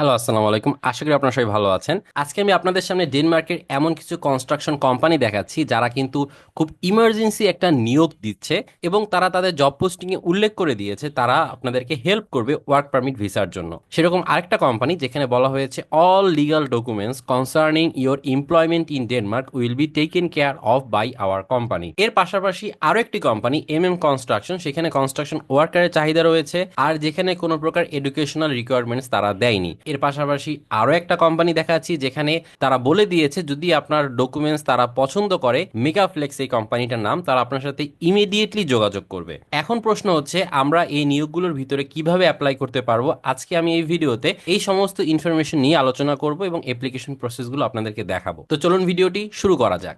Hello, আসসালামু আলাইকুম। আশা করি আপনারা সবাই ভালো আছেন। আজকে আমি আপনাদের সামনে ডেনমার্কের এমন কিছু কনস্ট্রাকশন কোম্পানি দেখাচ্ছি, যারা কিন্তু খুব ইমার্জেন্সি একটা নিয়োগ দিচ্ছে এবং তারা তাদের জব পোস্টিং এ উল্লেখ করে দিয়েছে, তারা আপনাদেরকে হেল্প করবে ওয়ার্ক পারমিট ভিসার জন্য। সেরকম আরেকটা কোম্পানি যেখানে বলা হয়েছে all legal documents concerning your employment in Denmark will be taken care of by our company এর পাশাপাশি আরও একটি কোম্পানি এম এম কনস্ট্রাকশন সেখানে কনস্ট্রাকশন ওয়ার্কারের চাহিদা রয়েছে, আর যেখানে কোনো প্রকার এডুকেশনাল রিকোয়ারমেন্টস তারা দেয়নি। এর পাশাপাশি আরও একটা কোম্পানি দেখাচ্ছি যেখানে তারা বলে দিয়েছে যদি আপনার ডকুমেন্টস তারা পছন্দ করে মেগাফ্লেক্স এই কোম্পানিটার নাম, তারা আপনার সাথে ইমিডিয়েটলি যোগাযোগ করবে। এখন প্রশ্ন হচ্ছে, আমরা এই নিয়োগগুলোর ভিতরে কীভাবে অ্যাপ্লাই করতে পারব? আজকে আমি এই ভিডিওতে এই সমস্ত ইনফরমেশন নিয়ে আলোচনা করব এবং অ্যাপ্লিকেশন প্রসেসগুলো আপনাদেরকে দেখাবো। তো চলুন ভিডিওটি শুরু করা যাক।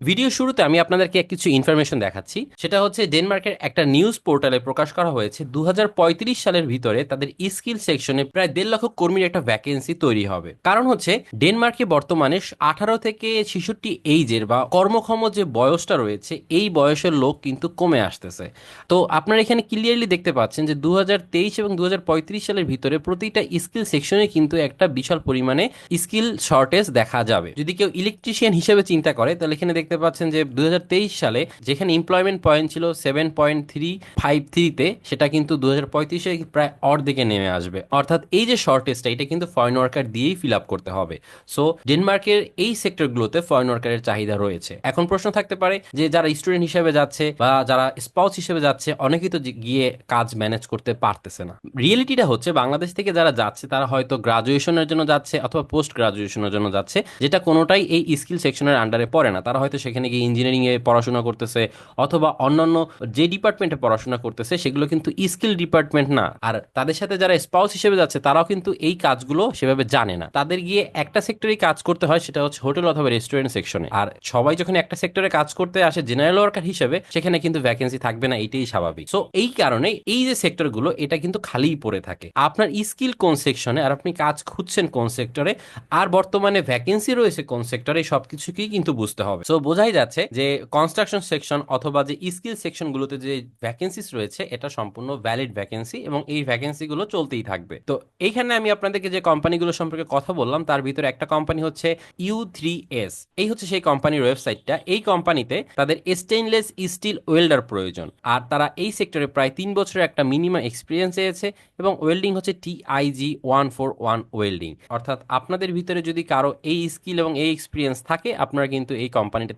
ভিডিও শুরুতে আমি আপনাদেরকে কিছু ইনফরমেশন দেখাচ্ছি। সেটা হচ্ছে ডেনমার্কের একটা নিউজ পোর্টালে প্রকাশ করা হয়েছে, দুহাজার পঁয়ত্রিশ সালের ভিতরে তাদের স্কিল সেকশনে প্রায় দেড় লক্ষ কর্মীর একটা ভ্যাকেন্সি তৈরি হবে। কারণ হচ্ছে, ডেনমার্কে বর্তমানে আঠারো থেকে ছেষট্টি এইজের বা কর্মক্ষম যে বয়সটা রয়েছে, এই বয়সের লোক কিন্তু কমে আসতেছে। তো আপনারা এখানে ক্লিয়ারলি দেখতে পাচ্ছেন যে দু হাজার তেইশ এবং দু হাজার পঁয়ত্রিশ সালের ভিতরে প্রতিটা স্কিল সেকশনে কিন্তু একটা বিশাল পরিমাণে স্কিল শর্টেজ দেখা যাবে। যদি কেউ ইলেকট্রিশিয়ান হিসেবে চিন্তা করে, তাহলে এখানে দেখতে পাচ্ছেন যে দুই হাজার তেইশ সালে যেখানে এমপ্লয়মেন্ট পয়েন্ট ছিল সেভেন পয়েন্ট থ্রি ফাইভ থ্রিতে সেটা কিন্তু দু হাজার পঁয়ত্রিশে প্রায় অর্ধেকে নেমে আসবে। অর্থাৎ এই যে শর্টেজটা এটা কিন্তু ফরেন ওয়ার্কার দিয়েই ফিল আপ করতে হবে। সো ডেনমার্কের এই সেক্টরগুলোতে ফরেন ওয়ার্কারের চাহিদা রয়েছে। এখন প্রশ্ন থাকতে পারে যে যারা স্টুডেন্ট হিসেবে যাচ্ছে বা যারা স্পাউস হিসেবে যাচ্ছে, অনেকেই তো গিয়ে কাজ ম্যানেজ করতে পারতেছে না। রিয়েলিটিটা হচ্ছে বাংলাদেশ থেকে যারা যাচ্ছে, তারা হয়তো গ্রাজুয়েশনের জন্য যাচ্ছে অথবা পোস্ট গ্রাজুয়েশনের জন্য যাচ্ছে, যেটা কোনোটাই এই স্কিল সেকশনের আন্ডারে পড়ে না। তারা হয়তো সেখানে গিয়ে ইঞ্জিনিয়ারিং এ পড়াশোনা করতেছে, অথবা অন্যান্য যে ডিপার্টমেন্টে পড়াশোনা করতেছে, সেগুলো কিন্তু স্কিল ডিপার্টমেন্ট না। আর তাদের সাথে যারা স্পাউস হিসেবে যাচ্ছে, তারাও কিন্তু এই কাজগুলো সেভাবে জানে না। তাদের গিয়ে একটা সেক্টরে কাজ করতে হয়, সেটা হচ্ছে হোটেল অথবা রেস্টুরেন্ট সেকশনে আর সবাই যখন একটা সেক্টরে কাজ করতে আসে জেনারেল ওয়ার্কার হিসেবে, সেখানে কিন্তু ভ্যাকেন্সি থাকবে না, এটাই স্বাভাবিক। সো এই কারণে এই যে সেক্টরগুলো এটা কিন্তু খালিই পড়ে থাকে। আপনার স্কিল কোন সেকশনে আর আপনি কাজ খুঁজছেন কোন সেক্টরে আর বর্তমানে ভ্যাকেন্সি রয়েছে কোন সেক্টরে সবকিছুকেই কিন্তু বুঝতে হবে। সো বোঝাই যাচ্ছে যে কনস্ট্রাকশন সেকশন অথবা যে স্কিল সেকশনগুলোতে যে ভ্যাকেন্সিস রয়েছে, এটা সম্পূর্ণ ভ্যালিড ভ্যাকেন্সি এবং এই ভ্যাকেন্সিগুলো চলতেই থাকবে। তো এইখানে আমি আপনাদেরকে যে কোম্পানিগুলো সম্পর্কে কথা বললাম, তার ভিতরে একটা কোম্পানি হচ্ছে ইউ থ্রি এস এই হচ্ছে সেই কোম্পানির ওয়েবসাইটটা এই কোম্পানিতে তাদের স্টেইনলেস স্টিল ওয়েল্ডার প্রয়োজন। আর তারা এই সেক্টরে প্রায় তিন বছরের একটা মিনিমাম এক্সপিরিয়েন্স চেয়েছে এবং ওয়েল্ডিং হচ্ছে TIG one four one welding অর্থাৎ আপনাদের ভিতরে যদি কারও এই স্কিল এবং এই এক্সপিরিয়েন্স থাকে, আপনারা কিন্তু এই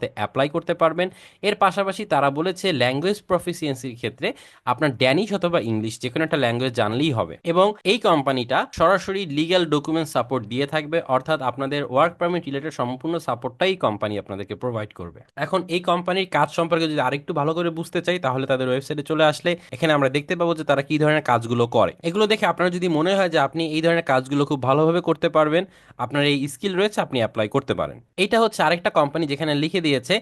কোম্পানিটাতে অ্যাপ্লাই করতে পারবেন। এর পাশাপাশি তারা বলেছে ল্যাঙ্গুয়েজ প্রফিসিয়েন্সির ক্ষেত্রে আপনার ড্যানিশ অথবা ইংলিশ যে কোনো একটা ল্যাঙ্গুয়েজ জানলেই হবে। এবং এই কোম্পানিটা সরাসরি লিগ্যাল ডকুমেন্ট সাপোর্ট দিয়ে থাকবে, অর্থাৎ আপনাদের ওয়ার্ক পারমিট রিলেটেড সম্পূর্ণ সাপোর্টটাই কোম্পানি আপনাদেরকে প্রোভাইড করবে। এখন এই কোম্পানির কাজ সম্পর্কে যদি আরেকটু ভালো করে বুঝতে চাই, তাহলে তাদের ওয়েবসাইটে চলে আসলে এখানে আমরা দেখতে পাবো যে তারা কি ধরনের কাজগুলো করে। এগুলো দেখে আপনার যদি মনে হয় যে আপনি এই ধরনের কাজগুলো খুব ভালোভাবে করতে পারবেন, আপনার এই স্কিল রয়েছে, আপনি অ্যাপ্লাই করতে পারেন। এটা হচ্ছে আরেকটা কোম্পানি যেখানে লিখে দিয়েছে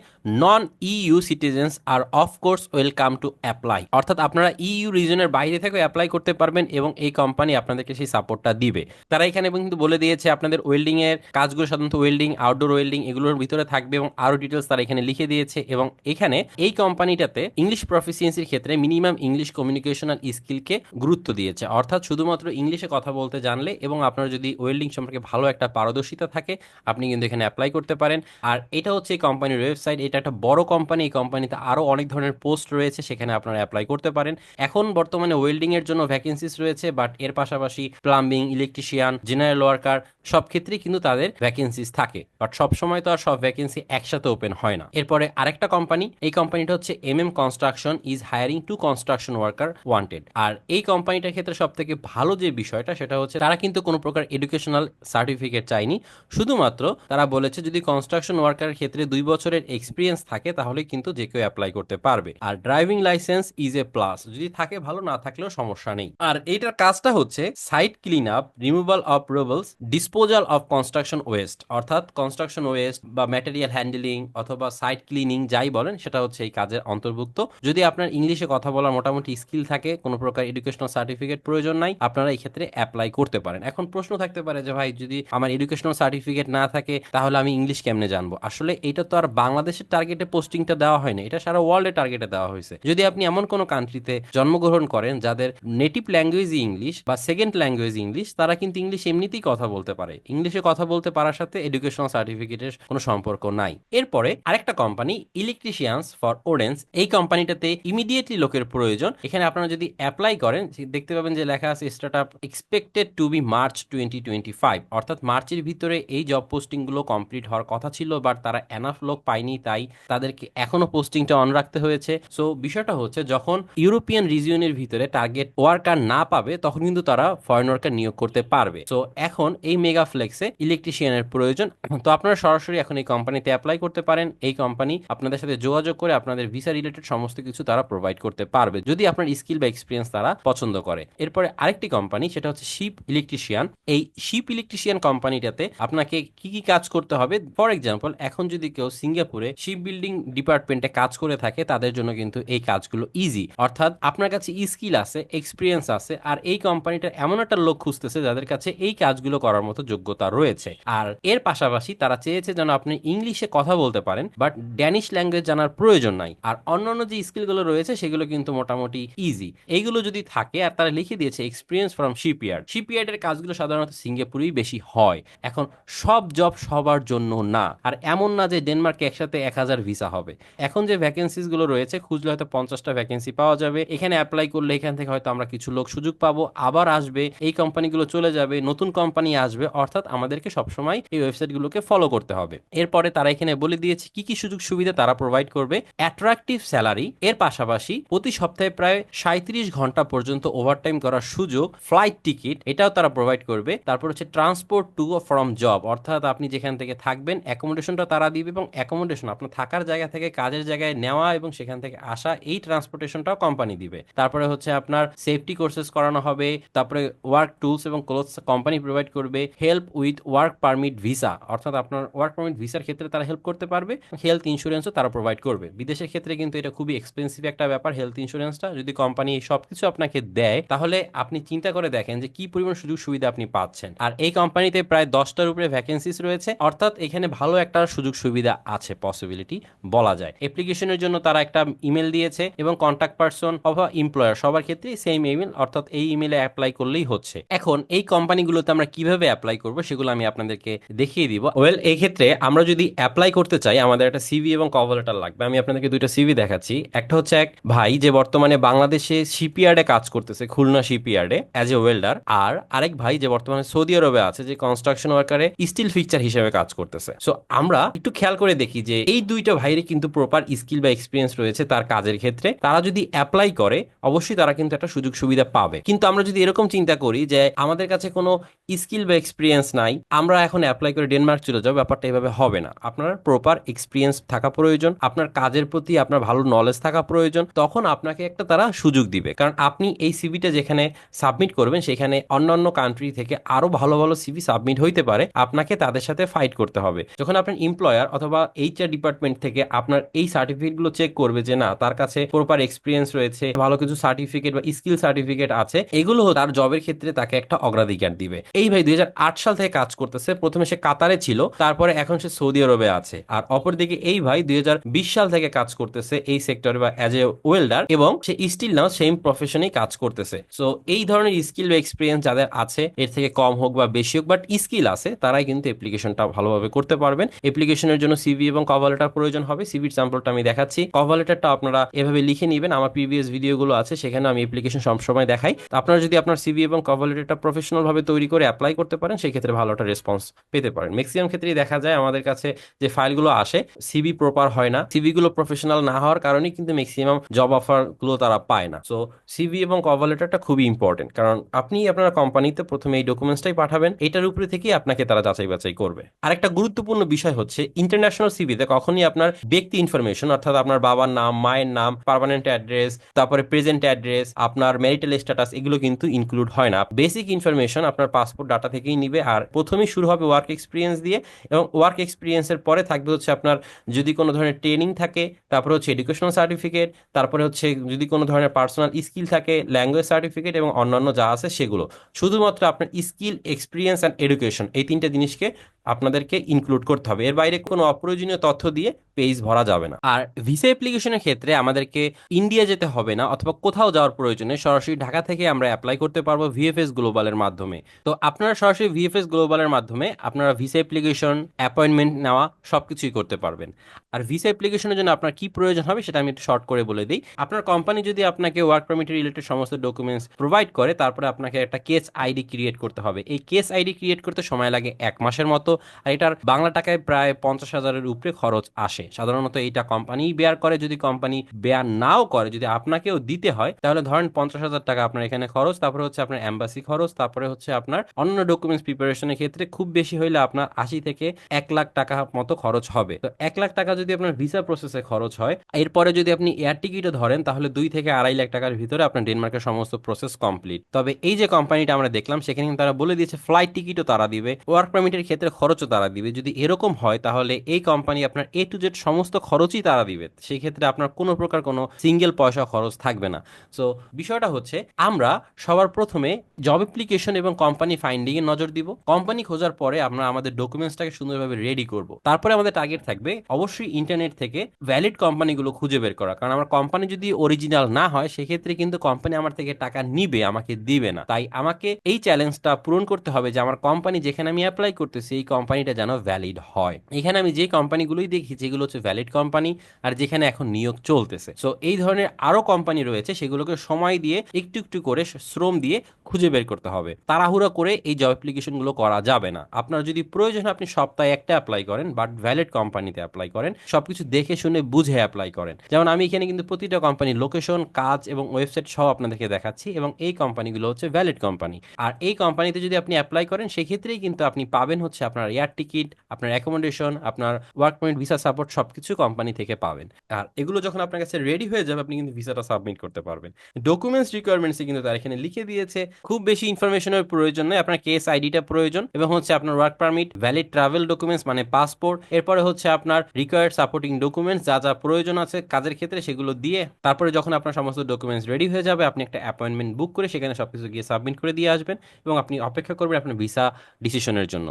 non EU citizens are of course welcome to apply অর্থাৎ আপনারা ইউ রিজনের বাইরে থেকে অ্যাপ্লাই করতে পারবেন এবং এই কোম্পানি আপনাদেরকে সেই সাপোর্টটা দিবে। তারা এখানে কিন্তু বলে দিয়েছে, আপনাদের ওয়েল্ডিং এর কাজগুলো সাধারণত ওয়েল্ডিং আউটডোর ওয়েল্ডিং এগুলোর ভিতরে থাকবে এবং আরও ডিটেলস তারা এখানে লিখে দিয়েছে এবং এখানে এই কোম্পানিটাতে ইংলিশ প্রফিসিয়েন্সির ক্ষেত্রে মিনিমাম ইংলিশ কমিউনিকেশন আর স্কিলকে গুরুত্ব দিয়েছে। অর্থাৎ শুধুমাত্র ইংলিশে কথা বলতে জানলে এবং আপনার যদি ওয়েল্ডিং সম্পর্কে ভালো একটা পারদর্শিতা থাকে, আপনি কিন্তু এখানে অ্যাপ্লাই করতে পারেন। আর এটা হচ্ছে এই কোম্পানির ওয়েবসাইট এটা একটা বড় কোম্পানি এই কোম্পানিতে আরও অনেক ধরনের পোস্ট রয়েছে, সেখানে আপনারা অ্যাপ্লাই করতে পারেন। এখন বর্তমানে ওয়েল্ডিং এর জন্য ভ্যাকেন্সিস রয়েছে বাট এর পাশাপাশি প্লাম্বিং ইলেকট্রিশিয়ান জেনারেল ওয়ার্কার সব ক্ষেত্রেই কিন্তু তাদের ভ্যাকেন্সিস থাকে। বাট সব সময় তো আর সব ভ্যাকেন্সি একসাথে ওপেন হয় না। এরপরে আরেকটা কোম্পানি এই কোম্পানিটা হচ্ছে M M construction is hiring two construction worker wanted আর এই কোম্পানিটার ক্ষেত্রে সব থেকে ভালো যে বিষয়টা, সেটা হচ্ছে তারা কিন্তু কোনো প্রকার এডুকেশনাল সার্টিফিকেট চায়নি। শুধুমাত্র তারা বলেছে, যদি কনস্ট্রাকশন ওয়ার্কারের ক্ষেত্রে দুই বছরের এক্সপিরিয়েন্স থাকে তাহলে কিন্তু যে কেউ অ্যাপ্লাই করতে পারবে। আর driving licence is a plus যদি থাকে ভালো, না থাকলেও সমস্যা নেই। আর এইটার কাজটা হচ্ছে site clean up removal of rubbles disposal of construction waste অর্থাৎ কনস্ট্রাকশন ওয়েস্ট বা ম্যাটেরিয়াল হ্যান্ডেলিং অথবা সাইট ক্লিনিং যাই বলেন, সেটা হচ্ছে এই কাজের অন্তর্ভুক্ত। যদি আপনার ইংলিশে কথা বলার মোটামুটি স্কিল থাকে, কোনো প্রকার এডুকেশনাল সার্টিফিকেট প্রয়োজন নাই, আপনারা এই ক্ষেত্রে অ্যাপ্লাই করতে পারেন। এখন প্রশ্ন থাকতে পারে যে, ভাই, যদি আমার এডুকেশনাল সার্টিফিকেট না থাকে, তাহলে আমি ইংলিশ কেমনে জানব? আসলে এটা তো আর বাংলাদেশের টার্গেটে পোস্টিংটা দেওয়া হয়নি, এটা সারা ওয়ার্ল্ডের টার্গেটে দেওয়া হয়েছে। যদি আপনি এমন কোনো কান্ট্রিতে জন্মগ্রহণ করেন যাদের নেটিভ ল্যাঙ্গুয়েজ ইংলিশ বা সেকেন্ড ল্যাঙ্গুয়েজ ইংলিশ তারা কিন্তু ইংলিশ এমনিতেই কথা বলতে পারে। ইংলিশে কথা বলতে পারার সাথে এডুকেশনাল সার্টিফিকেটের কোনো সম্পর্ক নাই। এরপরে আরেকটা কোম্পানি ইলেকট্রিশিয়ানস ফর ওডেন্স এই কোম্পানিটাতে ইমিডিয়েটলি লোকের প্রয়োজন। এখানে আপনারা যদি অ্যাপ্লাই করেন দেখতে পাবেন যে লেখা আছে start up expected to be March twenty twenty five অর্থাৎ মার্চের ভিতরে এই জব পোস্টিংগুলো কমপ্লিট হওয়ার কথা ছিল বাট তারা এনাফ লোক পায়নি তাই তাদেরকে এখনও পোস্টিংটা অন রাখতে হয়েছে। সো বিষয়টা হচ্ছে যখন ইউরোপিয়ান রিজিয়নের ভিতরে টার্গেট ওয়ার্কার না পাবে, তখন কিন্তু তারা ফরেন ওয়ার্কার নিয়োগ করতে পারবে। সো এখন এই মেগা ফ্লেক্সে ইলেকট্রিশিয়ানের প্রয়োজন। তো আপনারা সরাসরি এখন এই কোম্পানিতে অ্যাপ্লাই করতে পারেন। এই কোম্পানি আপনাদের সাথে যোগাযোগ করে আপনাদের ভিসা রিলেটেড সমস্ত কিছু তারা প্রোভাইড করতে পারবে, যদি আপনার স্কিল বা এক্সপিরিয়েন্স তারা পছন্দ করে। এরপরে আরেকটি কোম্পানি সেটা হচ্ছে শিপ ইলেকট্রিশিয়ান এই শিপ ইলেকট্রিশিয়ান কোম্পানিটাতে আপনাকে কি কি কাজ করতে হবে? ফর এক্সাম্পল এখন যদি কেউ সিঙ্গাপুরে শিপ বিল্ডিং ডিপার্টমেন্টে কাজ করে থাকে, তাদের জন্য কিন্তু এই কাজগুলো ইজি অর্থাৎ আপনার কাছে স্কিল আছে এক্সপিরিয়েন্স আছে, আর এই কোম্পানিটা এমন একটা লোক খুঁজতেছে যাদের কাছে এই কাজগুলো করার মতো যোগ্যতা রয়েছে। আর এর পাশাপাশি তারা চেয়েছে যেন আপনি ইংলিশে কথা বলতে পারেন বাট ড্যানিশ ল্যাঙ্গুয়েজ জানার প্রয়োজন নাই। আর অন্যান্য যে স্কিলগুলো রয়েছে, সেগুলো কিন্তু মোটামুটি ইজি এইগুলো যদি থাকে, আর তারা লিখে দিয়েছে এক্সপিরিয়েন্স ফ্রম শিপইয়ার্ড শিপইয়ার্ডের কাজগুলো সাধারণত সিঙ্গাপুরেই বেশি হয়। এখন সব জব সবার জন্য না। আর এমন না যে ডেনমার্কে একসাথে এক হাজার ভিসা হবে। এখন যে ভ্যাকেন্সিসগুলো রয়েছে, খুঁজলে হয়তো পঞ্চাশটা ভ্যাকেন্সি পাওয়া যাবে। এখানে অ্যাপ্লাই করলে এখান থেকে হয়তো আমরা কিছু লোক সুযোগ পাবো। আবার আসবে, এই কোম্পানিগুলো চলে যাবে, নতুন কোম্পানি আসবে। অর্থাৎ আমাদেরকে সবসময় এই ওয়েবসাইটগুলোকে ফলো করতে হবে। এরপরে তারা এখানে বলে দিয়েছে, কি কি সুযোগ সুবিধা তারা প্রোভাইড করবে? অ্যাট্রাকটিভ স্যালারি এর পাশাপাশি প্রতি সপ্তাহে প্রায় সাঁত্রিশ ঘণ্টা পর্যন্ত ওভারটাইম করার সুযোগ ফ্লাইট টিকিট এটাও তারা প্রোভাইড করবে। তারপর হচ্ছে ট্রান্সপোর্ট টু ফ্রম জব অর্থাৎ আপনি যেখান থেকে থাকবেন অ্যাকোমোডেশনটা তারা দিবে এবং অ্যাকোমোডেশন আপনার থাকার জায়গা থেকে কাজের জায়গায় নেওয়া এবং সেখান থেকে আসা, এই ট্রান্সপোর্টেশনটাও কোম্পানি দিবে। তারপরে হচ্ছে আপনার সেফটি কোর্সেস করানো হবে, তারপরে ওয়ার্ক টুলস এবং ক্লোথস কোম্পানি প্রোভাইড করবে help with work permit visa অর্থাৎ আপনার ওয়ার্ক পারমিট ভিসার ক্ষেত্রে তারা হেল্প করতে পারবে হেলথ ইন্স্যুরেন্সও তারা প্রোভাইড করবে। বিদেশের ক্ষেত্রে কিন্তু এটা খুবই এক্সপেন্সিভ একটা ব্যাপার হেলথ ইন্স্যুরেন্সটা যদি কোম্পানি সব কিছু আপনাকে দেয়, তাহলে আপনি চিন্তা করে দেখেন যে কি পরিমাণ সুযোগ সুবিধা আপনি পাচ্ছেন। আর এই কোম্পানিতে প্রায় দশটার উপরে ভ্যাকেন্সিস রয়েছে, অর্থাৎ এখানে ভালো একটা সুযোগ সুবিধা আছে পসিবিলিটি বলা যায়। অ্যাপ্লিকেশনের জন্য তারা একটা ইমেল দিয়েছে এবং কন্ট্যাক্ট পারসন অথবা এমপ্লয়ার সবার ক্ষেত্রে সেম ইমেল অর্থাৎ এই ইমেলে অ্যাপ্লাই করলেই হচ্ছে। এখন এই কোম্পানিগুলোতে আমরা কীভাবে অ্যাপ্লাই করব সেগুলো আমি আপনাদেরকে দেখিয়ে দিব। ওয়েল এই ক্ষেত্রে আমরা যদি অ্যাপ্লাই করতে চাই, আমাদের একটা সিভি এবং কভার লেটার লাগবে। আমি আপনাদেরকে দুইটা সিভি দেখাচ্ছি। একটা হচ্ছে এক ভাই যে বর্তমানে বাংলাদেশে শিপইয়ার্ডে কাজ করতেছে, খুলনা শিপইয়ার্ডে অ্যাজ এ ওয়েল্ডার আর আরেক ভাই যে বর্তমানে সৌদি আরবে আছে, যে কনস্ট্রাকশন ওয়ার্কারে স্টিল ফিকচার হিসেবে কাজ করতেছে। সো আমরা একটু খেয়াল করে দেখি যে এই দুইটা ভাইয়ের কিন্তু প্রপার স্কিল বা এক্সপিরিয়েন্স রয়েছে তার কাজের ক্ষেত্রে। তারা যদি অ্যাপ্লাই করে, অবশ্যই তারা কিন্তু একটা সুযোগ সুবিধা পাবে। কিন্তু আমরা যদি এরকম চিন্তা করি যে আমাদের কাছে কোনো স্কিল বা এক্সপিরিয়েন্স নাই, আমরা এখন অ্যাপ্লাই করে ডেনমার্ক চলে যাব, ব্যাপারটা এভাবে হবে না। আপনার প্রপার এক্সপিরিয়েন্স থাকা প্রয়োজন, আপনার কাজের প্রতি আপনার ভালো নলেজ থাকা প্রয়োজন, তখন আপনাকে একটা তারা সুযোগ দিবে। কারণ আপনি এই সিভিটা যেখানে সাবমিট করবেন, সেখানে অন্যান্য কান্ট্রি থেকে আরও ভালো ভালো সিভি সাবমিট হইতে পারে, আপনাকে তাদের সাথে ফাইট করতে হবে। যখন আপনার এমপ্লয়ার অথবা এইচআর ডিপার্টমেন্ট থেকে আপনার এই সার্টিফিকেটগুলো চেক করবে যে, না, তার কাছে প্রপার এক্সপিরিয়েন্স রয়েছে, ভালো কিছু সার্টিফিকেট বা স্কিল সার্টিফিকেট আছে, এগুলো তার জবের ক্ষেত্রে তাকে একটা অগ্রাধিকার দিবে। এই ভাই দুই হাজার আট সাল থেকে কাজ করতেছে। প্রথমে সে কাতারে ছিল, তারপরে এখন সে সৌদি আরবে আছে। আর অপরদিকে এই ভাই দুই হাজার বিশ সাল থেকে কাজ করতেছে এই সেক্টরে বা অ্যাজ এ ওয়েল্ডার এবং সে স্টিল নাও সেম প্রফেশনেই কাজ করতেছে। সো এই ধরনের স্কিল বা এক্সপিরিয়েন্স যাদের আছে, এর থেকে কম হোক বা বেশি হোক বাট স্কিল আছে, তারাই কিন্তু অ্যাপ্লিকেশনটা ভালোভাবে করতে পারবেন। অ্যাপ্লিকেশনের জন্য সিভি এবং কভার লেটার প্রয়োজন হবে। সিভির স্যাম্পলটা আমি দেখাচ্ছি। কভার লেটারটা আপনারা এভাবে লিখে নেবেন। আমার প্রিভিয়াস ভিডিওগুলো আছে, সেখানে আমি অ্যাপ্লিকেশন সবসময় দেখাই। আপনারা যদি আপনার সিভি এবং কভার লেটারটা প্রফেশনাল ভাবে তৈরি করে অ্যাপ্লাই করতে পারেন, সেই ক্ষেত্রে ভালো একটা রেসপন্স পেতে পারেন। ম্যাক্সিমাম ক্ষেত্রেই দেখা যায় আমাদের কাছে যে ফাইলগুলো আসে সিভি প্রপার হয় না। সিভি গুলো প্রফেশনাল না হওয়ার কারণে কিন্তু ম্যাক্সিমাম জব অফারগুলো তারা পায় না। সো সিভি এবং কভার লেটারটা খুবই ইম্পর্টেন্ট কারণ আপনি আপনার কোম্পানিতে প্রথমে এই ডকুমেন্টসটাই পাঠাবেন, এটার উপরে থেকেই আপনাকে তারা যাচাই বাছাই করবে। আরেকটা গুরুত্বপূর্ণ বিষয় হচ্ছে ইন্টারন্যাশনাল সিভিতে কখনই আপনার ব্যক্তি ইনফরমেশন অর্থাৎ আপনার বাবার নাম, মায়ের নাম পার্মানেন্ট অ্যাড্রেস তারপরে প্রেজেন্ট অ্যাড্রেস আপনার ম্যারিটাল স্ট্যাটাস এগুলো কিন্তু ইনক্লুড হয় না। বেসিক ইনফরমেশন আপনার পাসপোর্ট ডাটা থেকেই নিবে আর প্রথমেই শুরু হবে ওয়ার্ক এক্সপিরিয়েন্স দিয়ে এবং ওয়ার্ক এক্সপিরিয়েন্সের পরে থাকবে হচ্ছে আপনার যদি কোনো ধরনের ট্রেনিং থাকে, তারপরে হচ্ছে এডুকেশনাল সার্টিফিকেট তারপরে হচ্ছে যদি কোনো ধরনের পার্সোনাল স্কিল থাকে ল্যাঙ্গুয়েজ সার্টিফিকেট এবং অন্যান্য যা আছে সেগুলো। শুধুমাত্র আপনার স্কিল এক্সপিরিয়েন্স অ্যান্ড এডুকেশন এই তিনটে জিনিসকে আপনাদেরকে ইনক্লুড করতে হবে। এর বাইরে কোনো অপ্রয়োজনীয় তথ্য দিয়ে পেজ ভরা যাবে না। আর ভিসা অ্যাপ্লিকেশনের ক্ষেত্রে আমাদেরকে ইন্ডিয়া যেতে হবে না, অথবা কোথাও যাওয়ার প্রয়োজনে সরাসরি ঢাকা থেকে আমরা অ্যাপ্লাই করতে পারব ভিএফএস গ্লোবালের মাধ্যমে। তো আপনারা সরাসরি ভিএফএস গ্লোবালের মাধ্যমে আপনারা ভিসা অ্যাপ্লিকেশন অ্যাপয়েন্টমেন্ট নেওয়া সব কিছুই করতে পারবেন। আর ভিসা অ্যাপ্লিকেশনের জন্য আপনার কি প্রয়োজন হবে সেটা আমি একটু শর্ট করে বলে দিই। আপনার কোম্পানি যদি আপনাকে ওয়ার্ক পারমিট রিলেটেড সমস্ত ডকুমেন্টস প্রোভাইড করে, তারপরে আপনাকে একটা কেস আইডি ক্রিয়েট করতে হবে। এই কেস আইডি ক্রিয়েট করতে সময় লাগে এক মাসের মতো। আর এটার বাংলা টাকায় প্রায় পঞ্চাশ হাজারের উপরে খরচ আসে। সাধারণত এইটা কোম্পানি বেয়ার করে, যদি কোম্পানি বেয়ার নাও করে, যদি আপনাকেও দিতে হয়, তাহলে ধরেন পঞ্চাশ হাজার টাকা আপনার এখানে খরচ, তারপরে হচ্ছে আপনার এম্বাসি খরচ, তারপরে হচ্ছে আপনার অন্য ডকুমেন্টস প্রিপারেশনের ক্ষেত্রে খুব বেশি হইলে আপনার আশি থেকে এক লাখ টাকা মতো খরচ হবে। তো এক লাখ টাকা যদি আপনার ভিসা প্রসেসে খরচ হয়, এরপরে যদি আপনি এয়ার টিকিটও ধরেন, তাহলে দুই থেকে আড়াই লাখ টাকার ভিতরে আপনার ডেনমার্কের সমস্ত প্রসেস কমপ্লিট তবে এই যে কোম্পানিটা আমরা দেখলাম, সেখানে তারা বলে দিয়েছে ফ্লাইট টিকিটও তারা দিবে। ওয়ার্ক পারমিটের ক্ষেত্রে খরচও তারা দিবে। যদি এরকম হয়, তাহলে এই কোম্পানি আপনার এ টু জেড সমস্ত খরচই তারা দিবে। সেই ক্ষেত্রে আপনার কোনো প্রকার কোনো সিঙ্গেল পয়সা খরচ থাকবে না। সো বিষয়টা হচ্ছে, আমরা সবার প্রথমে জব অ্যাপ্লিকেশন এবং কোম্পানি ফাইন্ডিং এ নজর দিব। কোম্পানি খোঁজার পরে আমরা আমাদের ডকুমেন্টসটাকে সুন্দরভাবে রেডি করব। তারপরে আমাদের টার্গেট থাকবে অবশ্যই ইন্টারনেট থেকে ভ্যালিড কোম্পানিগুলো খুঁজে বের করা। কারণ আমার কোম্পানি যদি অরিজিনাল না হয়, সেক্ষেত্রে কিন্তু কোম্পানি আমার থেকে টাকা নিবে, আমাকে দিবে না। তাই আমাকে এই চ্যালেঞ্জটা পূরণ করতে হবে যে, আমার কোম্পানি যেখানে আমি অ্যাপ্লাই করতেছি, এই কোম্পানিটা যেন ভ্যালিড হয়। এখানে আমি যে কোম্পানিগুলোই দেখি যেগুলো হচ্ছে ভ্যালিড কোম্পানি আর যেখানে এখন নিয়োগ চলতেছে। সো এই ধরনের আরও কোম্পানি রয়েছে, সেগুলোকে সময় দিয়ে, একটু একটু করে শ্রম দিয়ে খুঁজে বের করতে হবে। তাড়াহুড়া করে এই জব অ্যাপ্লিকেশনগুলো করা যাবে না। আপনার যদি প্রয়োজন, আপনি সপ্তাহে একটা অ্যাপ্লাই করেন বাট ভ্যালিড কোম্পানিতে অ্যাপ্লাই করেন, সবকিছু দেখে শুনে বুঝে অ্যাপ্লাই করেন। যেমন আমি এখানে কিন্তু প্রতিটা কোম্পানির লোকেশন কাজ এবং ওয়েবসাইট সব আপনাদেরকে দেখাচ্ছি এবং এই কোম্পানিগুলো হচ্ছে ভ্যালিড কোম্পানি আর এই কোম্পানিতে যদি আপনি অ্যাপ্লাই করেন, সেক্ষেত্রেই কিন্তু আপনি পাবেন হচ্ছে আপনার এয়ার টিকিট, আপনার অ্যাকোমোডেশন আপনার ওয়ার্ক পারমিট ভিসা সাপোর্ট সবকিছু কোম্পানি থেকে পাবেন। আর এগুলো যখন আপনার কাছে রেডি হয়ে যাবে, আপনি কিন্তু ভিসাটা সাবমিট করতে পারবেন। ডকুমেন্টস রিকোয়ারমেন্টসে কিন্তু তারা এখানে লিখে দিয়েছে। খুব বেশি ইনফরমেশনের প্রয়োজন নেই আপনার কেস আইডিটা প্রয়োজন এবং হচ্ছে আপনার work permit valid travel documents মানে পাসপোর্ট এরপরে হচ্ছে আপনার রিকোয়ার্ড সাপোর্টিং ডকুমেন্টস যা যা প্রয়োজন আছে কাজের ক্ষেত্রে সেগুলো দিয়ে তারপরে যখন আপনার সমস্ত ডকুমেন্টস রেডি হয়ে যাবে, আপনি একটা অ্যাপয়েন্টমেন্ট বুক করে সেখানে সবকিছু গিয়ে সাবমিট করে দিয়ে আসবেন এবং আপনি অপেক্ষা করবেন আপনার ভিসা ডিসিশনের জন্য।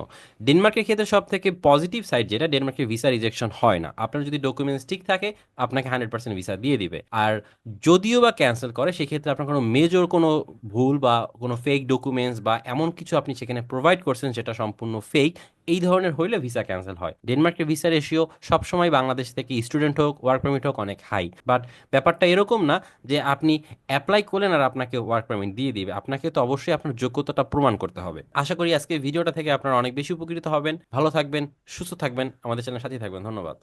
ডেনমার্কের ক্ষেত্রে সব থেকে পজিটিভ সাইড যেটা ডেনমার্কের ভিসা রিজেকশন হয় না। আপনার যদি ডকুমেন্টস ঠিক থাকে, আপনাকে হান্ড্রেড পার্সেন্ট ভিসা দিয়ে দিবে। আর যদিও বা ক্যান্সেল করে, সেক্ষেত্রে আপনার কোনো মেজর কোনো ভুল বা কোনো ফেক ডকুমেন্টস বা এমন কিছু আপনি সেখানে প্রোভাইড করছেন, সেটা সম্পূর্ণ ফেক এই ধরনের হইলে ভিসা ক্যান্সেল হয়। ডেনমার্কের ভিসা রেশিও সবসময় বাংলাদেশ থেকে স্টুডেন্ট হোক, ওয়ার্ক পারমিট হোক অনেক হাই। বাট ব্যাপারটা এরকম না যে আপনি অ্যাপ্লাই করলেন আর আপনাকে ওয়ার্ক পারমিট দিয়ে দিবে। আপনাকে তো অবশ্যই আপনার যোগ্যতাটা প্রমাণ করতে হবে। আশা করি আজকে ভিডিওটা থেকে আপনারা অনেক বেশি উপকৃত হবেন। ভালো থাকবেন, সুস্থ থাকবেন। আমাদের চ্যানেল সাথেই থাকবেন। ধন্যবাদ।